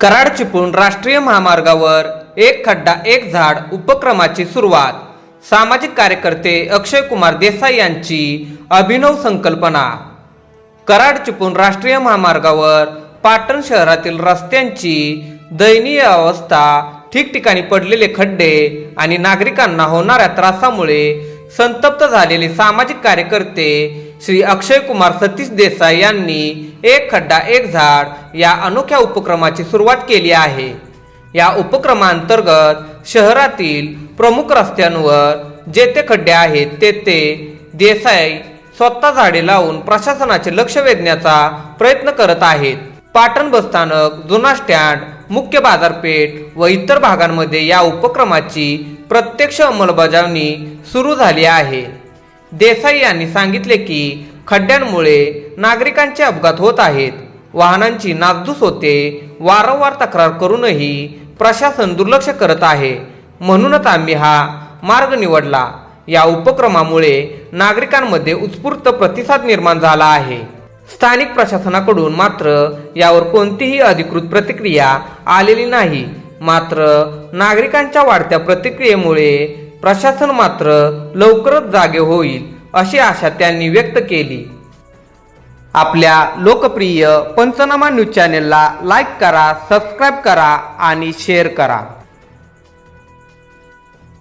कराड चिपळूण राष्ट्रीय महामार्गावर एक खड्डा एक झाड उपक्रमाची सुरुवात. सामाजिक कार्यकर्ते अक्षय कुमार देसाई यांची अभिनव संकल्पना. कराड चिपळूण राष्ट्रीय महामार्गावर पाटण शहरातील रस्त्यांची दयनीय अवस्था ठिकठिकाणी पडलेले खड्डे आणि नागरिकांना होणाऱ्या त्रासामुळे संतप्त झालेले सामाजिक कार्यकर्ते श्री अक्षय कुमार सतीश देसाई यांनी एक खड्डा एक झाड या अनोख्या उपक्रमाची सुरुवात केली आहे. या उपक्रमांतर्गत शहरातील प्रमुख रस्त्यांवर जेथे खड्डे आहेत तेथे देसाई स्वतः झाडे लावून प्रशासनाचे लक्ष वेधण्याचा प्रयत्न करत आहेत. पाटण बसस्थानक जुना स्टँड मुख्य बाजारपेठ व इतर भागांमध्ये या उपक्रमाची प्रत्यक्ष अंमलबजावणी सुरू झाली आहे. देसाई यांनी सांगितले की खड्ड्यांमुळे नागरिकांचे अपघात होत आहेत. वाहनांची नासधूस होते. वारंवार तक्रार करूनही प्रशासन दुर्लक्ष करत आहे. म्हणूनच आम्ही हा मार्ग निवडला. या उपक्रमामुळे नागरिकांमध्ये उत्स्फूर्त प्रतिसाद निर्माण झाला आहे. स्थानिक प्रशासनाकडून मात्र यावर कोणतीही अधिकृत प्रतिक्रिया आलेली नाही. मात्र नागरिकांच्या वाढत्या प्रतिक्रियेमुळे प्रशासन मात्र लवकरच जागे होईल. अशी आशा त्यांनी व्यक्त केली. आपल्या लोकप्रिय पंचनामा न्यूज चॅनेलला लाईक करा सबस्क्राईब करा आणि शेअर करा.